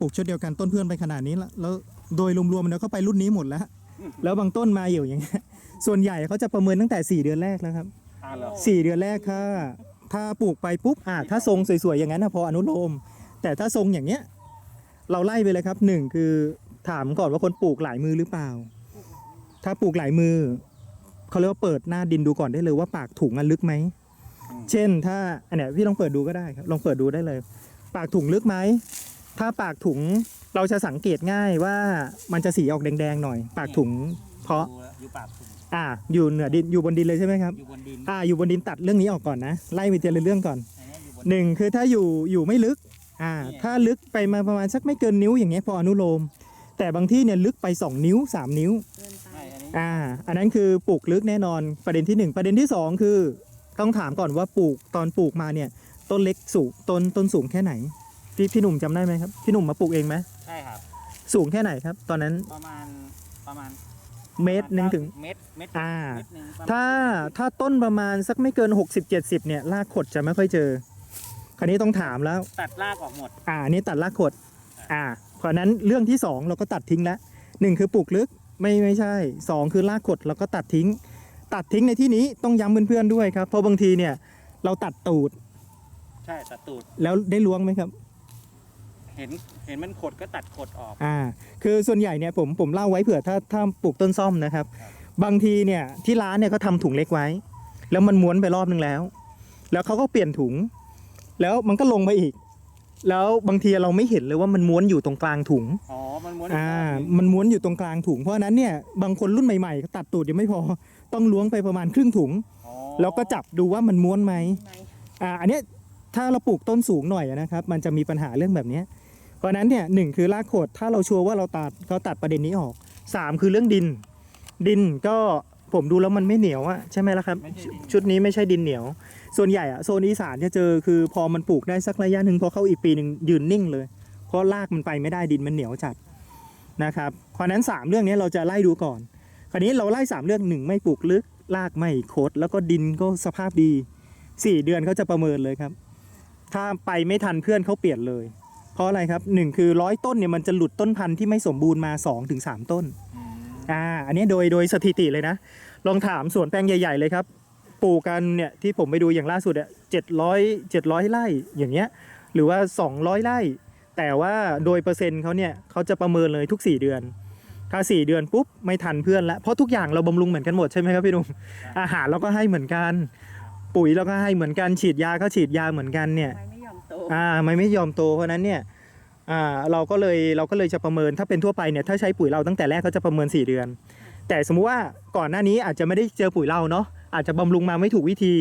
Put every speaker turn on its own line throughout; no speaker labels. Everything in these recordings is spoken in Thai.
ปลูกชุดเดียวกันต้นเพื่อนไปขนาดนี้แล้วแล้วโดยรวมๆแล้วก็ไปรุ่นนี้หมดแล้ว แล้วบางต้นมาอยู่อย่างเงี้ยส่วนใหญ่เขาจะประเมินตั้งแต่ 4 เดือนแรกแล้วครับ
อ่าเหรอ
4เดือนแรกถ้าถ้าปลูกไปปุ๊บอะถ้าทรงสวยๆอย่างนั้นนะพออนุโลม แต่ถ้าทรงอย่างเงี้ยเราไล่ไปเลยครับหนึ่งคือถามก่อนว่าคนปลูกหลายมือหรือเปล่า ถ้าปลูกหลายมือเขาเรียกว่าเปิดหน้าดินดูก่อนได้เลยว่าปากถุงอันลึกไหมเช่นถ้าอันเนี้ยพี่ลองเปิดดูก็ได้ครับลองเปิดดูได้เลย ปากถุงลึกไหม ถ้าปากถุงเราจะสังเกตง่ายว่ามันจะสีออกแดงๆหน่อย ปากถุงเพราะ
ดูแล้วอยู่ปากถุง
อ่าอยู่เหนือดินอยู่บนดินเลยใช่ไหมครับ
อยู่บนดิน
อ่าอยู่บนดินตัดเรื่องนี้ออกก่อนนะไล่ไปทีละเรื่องก่อน
อันนี้อยู่บน
หนึ่งคือถ้าอยู่อยู่ไม่ลึกอ่าถ้าลึกไปมาประมาณสักไม่เกินนิ้วอย่างเงี้ยพออนุโลม แต่บางที่เนี่ยลึกไป 2 นิ้ว 3 นิ้ว
เกินไป
ใช่อันนี้
อ่าอันนั้นคือปลูกลึกแน่นอนประเด็นที่หนึ่งประเด็นที่สองคือ ต้องถามก่อนว่าปลูกตอนปลูกมาเนี่ยต้นเล็กสูงต้นต้นสูงแค่ไหน พี่พี่หนุ่มจำได้ไหมครับพี่หนุ่มมาปลูกเองไหม
ใช่ครับ
สูงแค่ไหนครับ ตอนนั้น
ประมาณประมาณ
เมตรหนึ่งถึง
เมตรเมตร
อ่า
เมตรหนึ่งประมณ
ถ้าถ้าต้นประมาณสักไม่เกิน 60 70 เนี่ยรากขดจะไม่ค่อยเจอ คราวนี้ต้องถามแล้ว
ตัดรากออกหมด
อ่าอันนี่ตัดรากขด อ่าเพราะฉะนั้นเรื่องที่สองเราก็ตัดทิ้งแล้วหนึ่งคือปลูกลึกไม่ไม่ใช่สองคือรากขดเราก็ตัดทิ้ง ตัดทิ้งในที่นี้ต้องย้ำเพื่อนๆด้วยครับ เพราะบางทีเนี่ยเราตัดตูด
ใช่ตัดตูด
แล้วได้ล้วงไหมครับ
เห็นเห็นมันขดก็ตัดขดออก
อ่า คือส่วนใหญ่เนี่ยผมผมเล่าไว้เผื่อถ้าถ้าปลูกต้นซ่อมนะครับ
ครับ
บางทีเนี่ยที่ร้านเนี่ยเขาทำถุงเล็กไว้ แล้วมันม้วนไปรอบนึงแล้ว แล้วเขาก็เปลี่ยนถุง แล้วมันก็ลงมาอีก แล้วบางทีเราไม่เห็นเลยว่ามันม้วนอยู่ตรงกลางถุง
อ๋อ มันม้วน
อ่า
กรบหนึ่ง
มันม้วนอยู่ตรงกลางถุง เพราะฉะนั้นเนี่ยบางคนรุ่นใหม่ๆตัดตูดยังไม่พอ ต้องล้วงไปประมาณครึ่งถุง
อ๋อ
แล้วก็จับดูว่ามันม้วนไหม
ไหม
อ่า อันเนี้ยถ้าเราปลูกต้นสูงหน่อยนะครับ มันจะมีปัญหาเรื่องแบบเนี้ย เพราะนั้นเนี่ยหนึ่งคือรากโขดถ้าเราชัวร์ว่าเราตัดก็ตัดประเด็นนี้ออกสามคือเรื่องดิน ดินก็ผมดูแล้วมันไม่เหนียวอะใช่ไหมล่ะครับ
ช,
ชุดนี้ไม่ใช่ดินเหนียว ส่วนใหญ่อะโซนอีสานจะเจอคือพอมันปลูกได้สักระยะหนึ่งพอเข้าอีกปีหนึ่งยืนนิ่งเลย เพราะรากมันไปไม่ได้ดินมันเหนียวจัดนะครับเพราะนั้นสามเรื่องนี้เราจะไล่ดูก่อน คราวนี้เราไล่สามเรื่องหนึ่งไม่ปลูกลึกรากไม่โคดแล้วก็ดินก็สภาพดีสี่เดือนเขาจะประเมินเลยครับ ถ้าไปไม่ทันเพื่อนเขาเปลี่ยนเลย ราะอะไรครับหนึ่งคือร้อยต้นเนี่ยมันจะหลุดต้นพันธุ์ที่ไม่สมบูรณ์มา2อถึงสต้น
อืม
อ่าอันนี้โดยโดยสถิติเลยนะ ลองถามสวนแปลงใหญ่ๆเลยครับปลูกกันเนี่ยที่ผมไปดูอย่างล่าสุดอะเจ็ดร้อยเจ็ดร้อยไร่อย่างเงี้ยหรือว่า 200ไร่แต่ว่าโดยเปอร์เซ็นต์เขาเนี่ยเขาจะประเมินเลยทุก 4 เดือน ถ้า 4 เดือนปุ๊บไม่ทันเพื่อนละเพราะทุกอย่างเราบำรุงเหมือนกันหมดใช่ไหมครับพี่หนุ่มอาหารเราก็ให้เหมือนกัน ปุ๋ยเราก็ให้เหมือนกันฉีดยาก็ฉีดยาเหมือนกันเนี่ย
ทำไมไม่ย อ่า
ไม่ไม่ยอมโต เพราะนั้นเนี่ยอ่าเราก็เลยเราก็เลยจะประเมินถ้าเป็นทั่วไปเนี่ยถ้าใช้ปุ๋ยเราตั้งแต่แรกก็จะประเมิน 4 เดือน แต่สมมุติว่าก่อนหน้านี้อาจจะไม่ได้เจอปุ๋ยเราเนาะอาจจะบำรุงมาไม่ถูกวิธี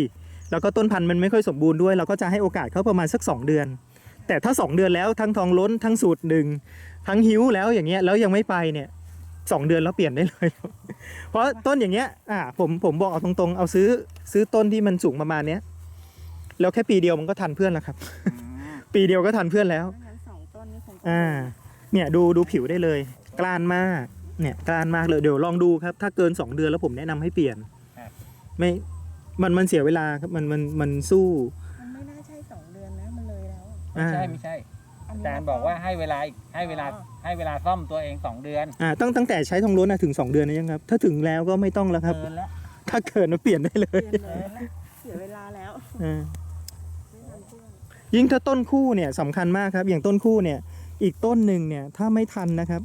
แล้วก็ต้นพันธุ์มันไม่ค่อยสมบูรณ์ด้วย เราก็จะให้โอกาสเขาประมาณสัก 2 เดือน แต่ถ้า 2 เดือนแล้วทั้งทองล้นทั้งสูตรหนึ่งทั้งหิวแล้วอย่างเงี้ยแล้วยังไม่ไปเนี่ยสองเดือนแล้วเปลี่ยนได้เลย เพราะต้นอย่างเงี้ย อ่า ผม ผมบอกเอาตรงๆ เอาซื้อ ซื้อต้นที่มันสูงประมาณเนี้ย แล้วแค่ปีเดียวมันก็ทันเพื่อนแล้วครับ ปีเดียวก็ทันเพื่อนแล้ว
ถ้างั้นสองต้นนี่คง
อ่า เนี่ยดูดูผิวได้เลย กล้านมาก เนี่ยกล้านมากเลยเดี๋ยวลองดูครับ ถ้าเกิน 2 เดือนแล้วผมแนะนำให้เปลี่ยนไม่มันมันเสียเวลาครับมันมันมันสู้
มันไม่น่าใช่สองเดือนนะมันเลยแล้ว
ไม่ใช่
อ่า
ไม่ใช่
อัน
อา
นี้
จารย์บอกว่าให้เวลาอีกให้เวลา
อ๋อ
ให้เวลาซ่อมตัวเองสองเดือน
อ่าตั้งตั้งแต่ใช้ทองล้นนะถึง 2 เดือนนะยังครับ ถ้าถึงแล้วก็ไม่ต้องแล้วครับ
เกินแล้ว
ถ้าเกินมาเปลี่ยนได้เล
เป
ย
ลี่ยนเลยแล้วเสียเวลาแล้ว
อ่า
ไม่ทันเพื่อน
ยิ่งถ้าต้นคู่เนี่ยสำคัญมากครับ อย่างต้นคู่เนี่ย อีกต้นหนึ่งเนี่ยถ้าไม่ทันนะครับ